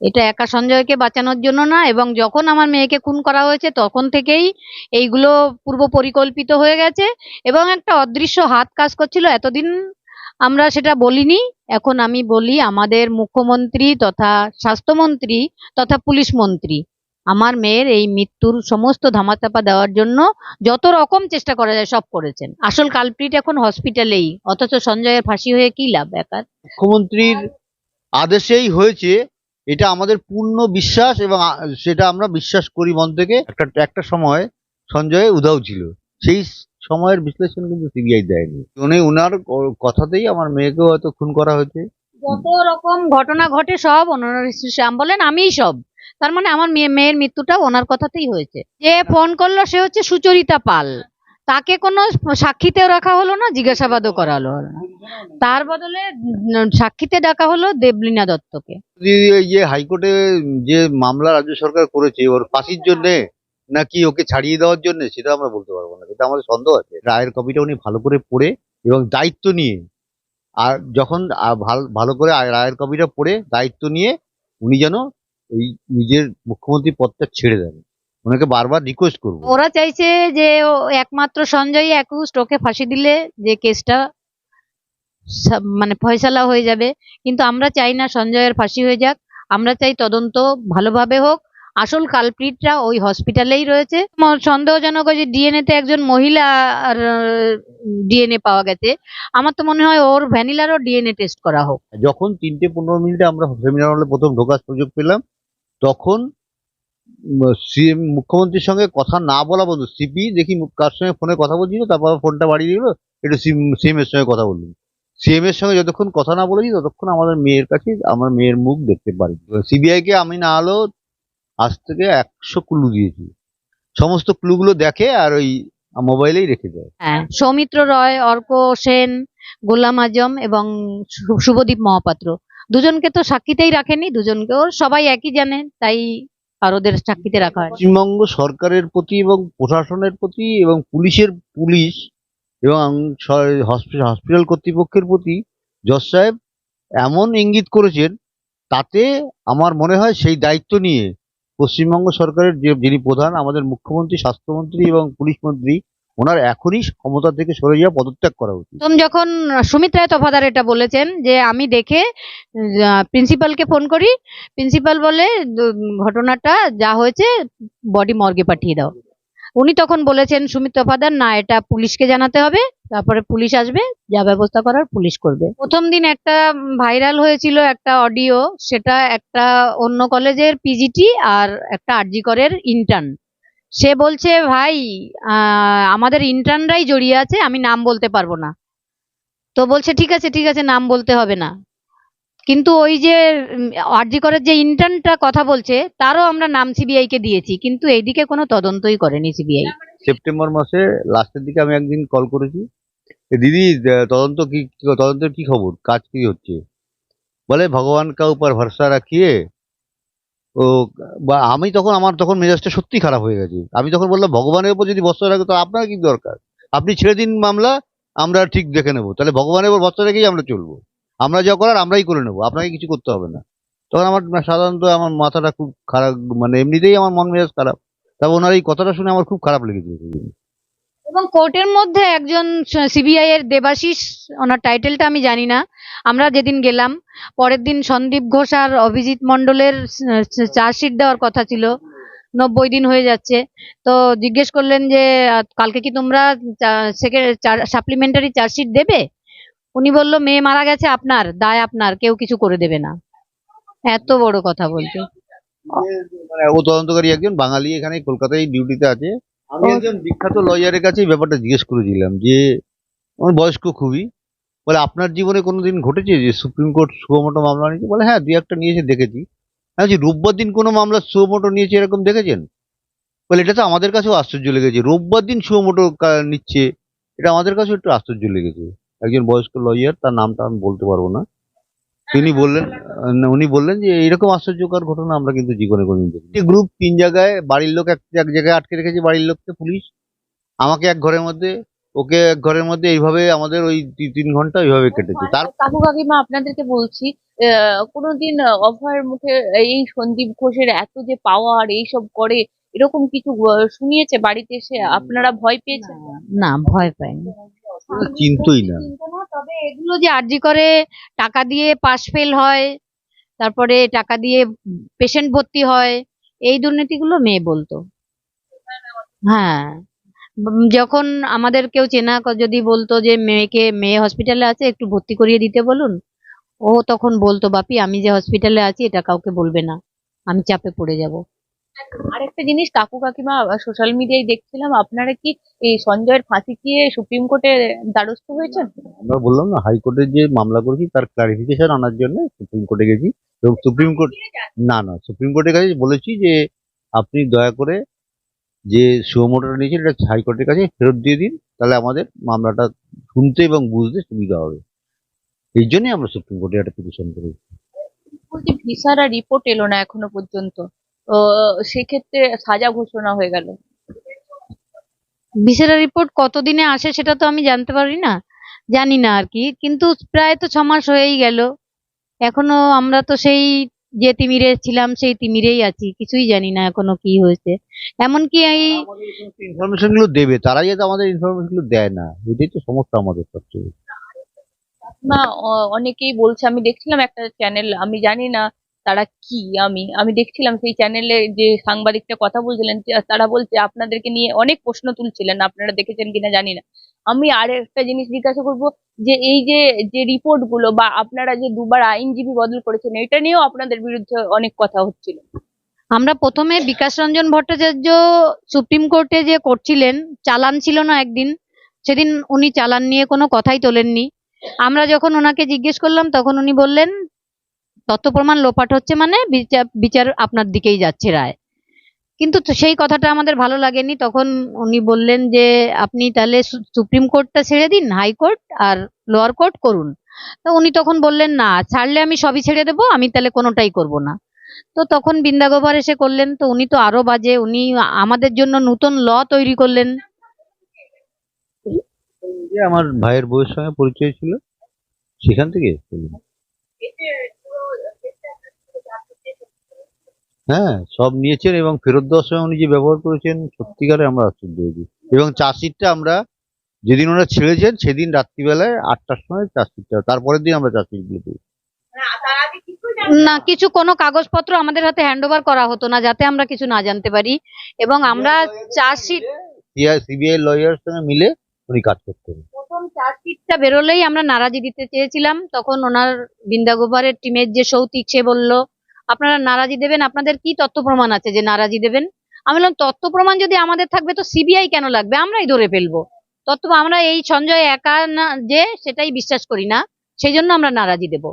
এটা একা সঞ্জয়কে বাঁচানোর জন্য না, এবং যখন আমার মেয়েকে খুন করা হয়েছে তখন থেকেই এইগুলো পূর্ব পরিকল্পিত হয়ে গেছে, এবং একটা অদৃশ্য হাত কাজ করছিল। এতদিন আমরা সেটা বলিনি। এখন আমি বলি, আমাদের মুখ্যমন্ত্রী তথা স্বাস্থ্যমন্ত্রী তথা পুলিশ মন্ত্রী, আমার মেয়ের এই মৃত্যুর সমস্ত ধামাচাপা দেওয়ার জন্য যত রকম চেষ্টা করা যায় সব করেছেন। আসল কালপ্রিট এখন হসপিটালেই অথচ সঞ্জয়ের ফাঁসি হয়ে কি লাভ, একার? মুখ্যমন্ত্রীর আদেশেই হয়েছে এটা আমাদের পূর্ণ বিশ্বাস এবং সেটা আমরা বিশ্বাস করি মন থেকে। একটা একটা সময় সঞ্জয় উধাও ছিল। সেই সময়ের বিশ্লেষণ কিন্তু সিবিআই দেয়নি। উনি উনার কথাতেই আমার মেয়েকেও হয়তো খুন করা হয়েছে। যত রকম ঘটনা ঘটে সব ওনার শ্যাম বলেন, আমিই সব। তার মানে আমার মেয়ে, মেয়ের মৃত্যুটা ওনার কথাতেই হয়েছে। যে ফোন করল সে হচ্ছে সুচরিতা পাল। তাকে কোনো সাক্ষীতেও রাখা হলো না, জিজ্ঞাসাবাদও করা হলো না। তার বদলে সাক্ষীতে ডাকা হলো দেবলীনা দত্তকে। যে হাইকোর্টে যে মামলা রাজ্য সরকার করেছে, ওর ফাঁসির জন্য নাকি ওকে ছাড়িয়ে দেওয়ার জন্য, সেটা আমরা বলতে পারব না। এটা আমাদের সন্দেহ আছে। রায়ের কপিটা উনি ভালো করে পড়ে এবং দায়িত্ব নিয়ে, আর যখন ভালো করে রায়ের কপিটা পড়ে, দায়িত্ব নিয়ে উনি যেন এই নিজের মুখ্যমন্ত্রী পদটা ছেড়ে দেন। ওনাকে বারবার রিকোয়েস্ট করব। ওরা চাইছে যে ও একমাত্র সঞ্জয় একুশ ওকে ফাঁসি দিলে যে কেসটা মানে ফয়সালা হয়ে যাবে। কিন্তু আমরা চাই না সঞ্জয়ের ফাঁসি হয়ে যাক। আমরা চাই তদন্ত ভালোভাবে হোক। আসল কালপ্রিটরা ওই হসপিটালেই রয়েছে। সন্দেহজনক যে ডিএনএ তে একজন মহিলা আর ডিএনএ পাওয়া গেছে। আমার তো মনে হয় ওর ভ্যানিলারও ডিএনএ টেস্ট করা হোক। যখন তিনটে পনেরো মিনিটে আমরা সেমিনার হলে প্রথম ঢোকার সুযোগ পেলাম তখন সিএম মুখ্যমন্ত্রীর সঙ্গে কথা না বলা বন্ধু, সিপি দেখি কার সঙ্গে ফোনে কথা বলছিল, তারপর ফোনটা বাড়িয়ে দিল, একটু সিএম এর সঙ্গে কথা বললাম সিএম এর সঙ্গে যতক্ষণ কথা না বলেছি, ততক্ষণ আমাদের মেয়ের কাছে, আমার মেয়ের মুখ দেখতে পারি সিবিআই কে আমি না হলেও আজ থেকে একশো ক্লু দিয়েছি। সমস্ত ক্লুগুলো দেখে আর ওই মোবাইলেই রেখে দেয়। হ্যাঁ সৌমিত্র রয়, অর্ক সেন, গোলাম আজম এবং শুভদীপ মহাপাত্র। দুজনকে তো সাক্ষীতেই রাখেনি, দুজনকেও সবাই একই জানে, তাই আর ওদের চাকরিতে রাখা হয়। পশ্চিমবঙ্গ সরকারের প্রতি এবং প্রশাসনের প্রতি এবং পুলিশের পুলিশ এবং হসপিটাল কর্তৃপক্ষের প্রতি জজ সাহেব এমন ইঙ্গিত করেছেন তাতে আমার মনে হয় সেই দায়িত্ব নিয়ে পশ্চিমবঙ্গ সরকারের যে, যিনি প্রধান আমাদের মুখ্যমন্ত্রী, স্বাস্থ্যমন্ত্রী এবং পুলিশ মন্ত্রী ওনার এখনই ক্ষমতা থেকে সরে যাওয়া পদত্যাগ করা উচিত। যখন সুমিত রায় তফাদার এটা বলেছেন যে, আমি দেখে প্রিন্সিপালকে ফোন করি, প্রিন্সিপাল বলে ঘটনাটা যা হয়েছে, বডি মর্গে পাঠিয়ে দাও। উনি তখন বলেছেন, সুমিত তফাদার, না, এটা পুলিশকে জানাতে হবে, তারপরে পুলিশ আসবে, যা ব্যবস্থা করার পুলিশ করবে। প্রথম দিন একটা ভাইরাল হয়েছিল একটা অডিও, সেটা একটা অন্য কলেজের পিজিটি আর একটা আরজি করের ইন্টার্ন সে বলছে, ভাই আমাদের ইন্টার্নরাই জড়িয়ে আছে, আমি নাম বলতে পারব না। তো বলছে, ঠিক আছে ঠিক আছে, নাম বলতে হবে না। কিন্তু ওই যে আরজি করের যে ইন্টার্নটা কথা বলছে, তারও আমরা নাম সিবিআই কে দিয়েছি, কিন্তু এইদিকে কোনো তদন্তই করেনি সিবিআই সেপ্টেম্বর মাসে লাস্টের দিকে আমি একদিন কল করেছি। দিদি তদন্ত কি- তদন্তের কি খবর? কাজ কি হচ্ছে? বলে, ভগবান কা উপর ভরসা রাখিয়ে ও, বা আমি তখন, আমার তখন মেজাজটা সত্যি খারাপ হয়ে গেছে। আমি তখন বললাম, ভগবানের উপর যদি ভরসা রাখে, তো আপনার কি দরকার? আপনি ছেড়ে দিন মামলা, আমরা ঠিক দেখে নেব। তাহলে ভগবানের উপর ভরসা রেখেই আমরা চলবো। আমরা যা করার, আমরাই করে নেব। আপনাকে কিছু করতে হবে না। তখন আমার সাধারণত আমার মাথাটা খুব খারাপ মানে এমনিতেই আমার মন মেজাজ খারাপ। তবে ওনার এই কথাটা শুনে আমার খুব খারাপ লেগেছে। এবং কোর্টের মধ্যে একজন সিবিআই এর দেবাশিস, ওনার টাইটেলটা আমি জানি না। আমরা যেদিন গেলাম, পরের দিন সন্দীপ ঘোষ আর অভিজিৎ মণ্ডলের চার্জশিট দেওয়ার কথা ছিল। নব্বই দিন হয়ে যাচ্ছে। তো জিজ্ঞেস করলেন যে কালকে কি তোমরা সাপ্লিমেন্টারি চার্জশিট দেবে? উনি বলল, মেয়ে মারা গেছে আপনার, দায় আপনার, কেউ কিছু করে দেবে না। এত বড় কথা বলছে। মানে তদন্তকারী একজন, বাঙালি এখানে কলকাতায় ডিউটিতে আছে। আমি একজন বিখ্যাত লয়ারের কাছে ব্যাপারটা জিজ্ঞেস করেছিলাম যে আমার বয়স্ক খুবই বলে আপনার জীবনে কোনোদিন ঘটেছে যে সুপ্রিম কোর্ট সুমোটো মামলা নিয়েছে? বলে হ্যাঁ দুই একটা নিয়েছে দেখেছি। হ্যাঁ যে রোববার দিন কোনো মামলা সুমোটো নিয়েছে এরকম দেখেছেন? বলে এটা তো আমাদের কাছেও আশ্চর্য লেগেছে। রোববার দিন সুমোটো নিচ্ছে এটা আমাদের কাছেও একটু আশ্চর্য লেগেছে। একজন বয়স্ক লয়ার তার নামটা আমি বলতে পারব না। তিনি বললেন উনি বললেন যে এরকম আশ্চর্যকর ঘটনা আমরা কিন্তু জীবনে কোনোদিন দেখিনি। গ্রুপ তিন জায়গায় বাড়ির লোক এক এক জায়গায় আটকে রেখেছে বাড়ির লোককে পুলিশ। আমাকে এক ঘরের মধ্যে ওকে এক ঘরের মধ্যে এইভাবে আমাদের ওই তিন ঘণ্টা ওইভাবে কেটেছে। তার কাকু কাকিমা আপনাদেরকে বলছি আহ, কোনোদিন অভয়ের মুখে এই সন্দীপ ঘোষের এত যে পাওয়ার এইসব করে এরকম কিছু শুনিয়েছে বাড়িতে এসে? আপনারা ভয় পেয়েছেন? না ভয় পাইনি। চিনতই না। এগুলো যে আরজি করে, টাকা দিয়ে পাশ ফেল হয়, তারপরে টাকা দিয়ে পেশেন্ট ভর্তি হয়, এই দুর্নীতিগুলো মেয়ে বলতো। হ্যাঁ। যখন আমাদের কেউ চেনা যদি বলতো যে মেয়েকে, মেয়ে হসপিটালে আছে, একটু ভর্তি করিয়ে দিতে বলুন, ও তখন বলতো, বাপি, আমি যে হসপিটালে আছি, এটা কাউকে বলবে না। আমি চাপে পড়ে যাব। আরেকটা জিনিস কাকু কাকিমা সোশ্যাল মিডিয়ায় দেখছিলাম আপনারা কি এই সঞ্জয়ের ফাঁসি দিয়ে সুপ্রিম কোর্টে দ্বারস্থ হয়েছেন? আমরা বললাম না হাইকোর্টে যে মামলা করেছি তার ক্লারিফিকেশন আনার জন্য সুপ্রিম কোর্টে গেছি। এবং সুপ্রিম কোর্ট না না সুপ্রিম কোর্টের কাছে বলেছি যে আপনি দয়া করে যে সুমোটোটা নিয়েছেন এটা হাইকোর্টের কাছে ফেরত দিয়ে দিন। তাহলে আমাদের মামলাটা শুনতে এবং বুঝতে সুবিধা হবে। এই জন্যই আমরা সুপ্রিম কোর্টে একটা পিটিশন করেছি। বলছি ভিসারা রিপোর্ট এলো না এখনও পর্যন্ত? সেক্ষেত্রে সাজা ঘোষণা হয়ে গেল। ভিসেরা রিপোর্ট কতদিনে আসে সেটা তো আমি জানতে পারি না জানি না আর কি কিন্তু প্রায় তো ছমাস হয়েই গেল। এখনও আমরা তো সেই যে তিমিরে ছিলাম সেই তিমিরেই আছি কিছুই জানি না এখনও কি হয়েছে। এমনকি এই ইনফরমেশনগুলো দেবে তারাই যাতে আমাদের ইনফরমেশনগুলো দেয় না এটাই তো সমস্যা আমাদের সবচেয়ে। না অ- অনেকেই বলছে আমি দেখছিলাম একটা চ্যানেল আমি জানি না তারা কি? আমি আমি দেখছিলাম সেই চ্যানেলে যে সাংবাদিকটা কথা বলছিলেন তারা বলছে আপনাদেরকে নিয়ে অনেক প্রশ্ন তুলছিলেন, আপনারা দেখেছেন কিনা জানি না। আমি আর একটা জিনিস জিজ্ঞাসা করব, যে এই যে যে রিপোর্টগুলো বা আপনারা যে দুবার আইনজীবী বদল করেছেন, এটা নিয়েও আপনাদের বিরুদ্ধে অনেক কথা হচ্ছিল। আমরা প্রথমে বিকাশ রঞ্জন ভট্টাচার্য সুপ্রিম কোর্টে যে করছিলেন, চালান ছিল না একদিন। সেদিন উনি চালান নিয়ে কোনো কথাই তোলেননি। আমরা যখন ওনাকে জিজ্ঞেস করলাম, তখন উনি বললেন তথ্য প্রমাণ লোপাট হচ্ছে মানে বিচার বিচার আপনার দিকেই যাচ্ছে রায়। কিন্তু সেই কথাটা আমাদের ভালো লাগেনি। তখন উনি বললেন যে, আপনি তাহলে সুপ্রিম কোর্টটা ছেড়ে দিন হাইকোর্ট আর লোয়ার কোর্ট করুন। তো উনি তখন বললেন, না, ছাড়লে আমি সবই ছেড়ে দেবো, আমি তাহলে কোনোটাই করব না। তো তখন বৃন্দাগোপাল এসে করলেন। তো উনি তো আরও বাজে, উনি আমাদের জন্য নতুন ল তৈরি করলেন। আমার ভাইয়ের বউয়ের সঙ্গে পরিচয় ছিল, সেখান থেকে হ্যাঁ সব নিয়েছেন এবং ফেরত দেওয়ার সময় উনি যে ব্যবহার করেছেন সত্যিকারে আমরা আশ্চর্য হয়েছি এবং চার্জশিটটা আমরা যেদিন ওরা ছেড়েছেন সেদিন রাত্রিবেলায় আটটার সময় চার্জশিটটা তারপরের দিন আমরা চার্জশিটগুলো পেয়েছি। না কিছু কোনো কাগজপত্র আমাদের হাতে হ্যান্ড ওভার করা হতো না যাতে আমরা কিছু না জানতে পারি। এবং আমরা চার্জশিট সিবিআই লয়ার সঙ্গে মিলে উনি কাজ করতেন। প্রথম চার্জশিটটা বেরোলেই আমরা নারাজি দিতে চেয়েছিলাম। তখন ওনার বৃন্দাগোপারের টিমের যে সৌতিক সে বলল আপনারা নারাজি দেবেন, আপনাদের কি তথ্য প্রমাণ আছে যে নারাজি দেবেন? আমি বললাম, তথ্য প্রমাণ যদি আমাদের থাকবে তো সিবিআই কেন লাগবে? আমরাই ধরে ফেলব। তথ্য আমরা এই সঞ্জয় একা না যে, সেটাই বিশ্বাস করি না। সেই জন্য আমরা নারাজি দেবো।